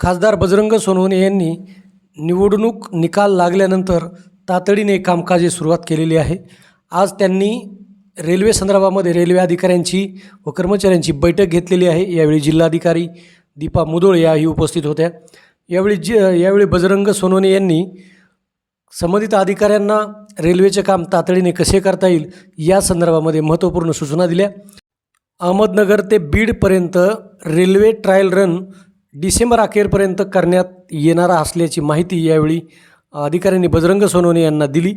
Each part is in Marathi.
खासदार बजरंग सोनवणे यांनी निवडणूक निकाल लागल्यानंतर तातडीने कामकाजी सुरुवात केलेली आहे. आज त्यांनी रेल्वे संदर्भामध्ये रेल्वे अधिकाऱ्यांची व कर्मचाऱ्यांची बैठक घेतलेली आहे. यावेळी जिल्हाधिकारी दीपा मुदोळ याही उपस्थित होत्या. यावेळी जी यावेळी बजरंग सोनवणे यांनी संबंधित अधिकाऱ्यांना रेल्वेचे काम तातडीने कसे करता येईल या संदर्भामध्ये महत्त्वपूर्ण सूचना दिल्या. अहमदनगर ते बीडपर्यंत रेल्वे ट्रायल रन डिसेंबर अखेरपर्यंत करण्यात येणारा असल्याची माहिती यावेळी अधिकाऱ्यांनी बजरंग सोनवणे यांना दिली.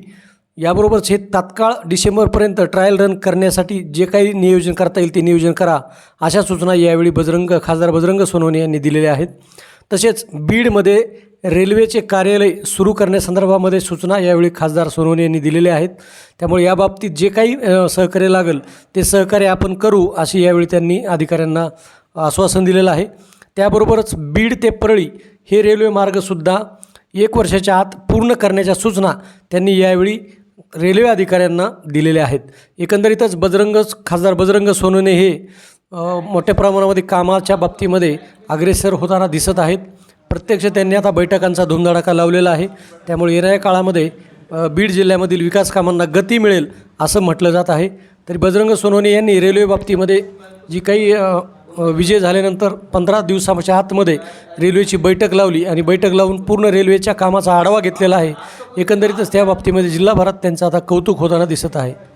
याबरोबरच हे तात्काळ डिसेंबरपर्यंत ट्रायल रन करण्यासाठी जे काही नियोजन करता येईल ते नियोजन करा अशा सूचना यावेळी बजरंग खासदार बजरंग सोनवणे यांनी दिलेल्या आहेत. तसेच बीडमध्ये रेल्वेचे कार्यालय सुरू करण्यासंदर्भामध्ये सूचना यावेळी खासदार सोनवणे यांनी दिलेल्या आहेत. त्यामुळे याबाबतीत जे काही सहकार्य लागेल ते सहकार्य आपण करू अशी यावेळी त्यांनी अधिकाऱ्यांना आश्वासन दिलेलं आहे. त्याबरोबरच बीड ते परळी हे रेल्वे मार्गसुद्धा एक वर्षाच्या आत पूर्ण करण्याच्या सूचना त्यांनी यावेळी रेल्वे अधिकाऱ्यांना दिलेल्या आहेत. एकंदरीतच बजरंग खासदार बजरंग सोनवणे हे मोठ्या प्रमाणामध्ये कामाच्या बाबतीमध्ये अग्रेसर होताना दिसत आहेत. प्रत्यक्ष त्यांनी आता बैठकांचा धुमधडाका लावलेला आहे. त्यामुळे येणाऱ्या काळामध्ये बीड जिल्ह्यामधील विकास कामांना गती मिळेल असं म्हटलं जात आहे. तरी बजरंग सोनवणे यांनी रेल्वे बाबतीमध्ये जी काही विजय झाल्यानंतर पंधरा दिवसाच्या आतमध्ये रेल्वेची बैठक लावली आणि बैठक लावून पूर्ण रेल्वेच्या कामाचा आढावा घेतलेला आहे. एकंदरीतच त्या बाबतीमध्ये जिल्हाभरात त्यांचं आता कौतुक होताना दिसत आहे.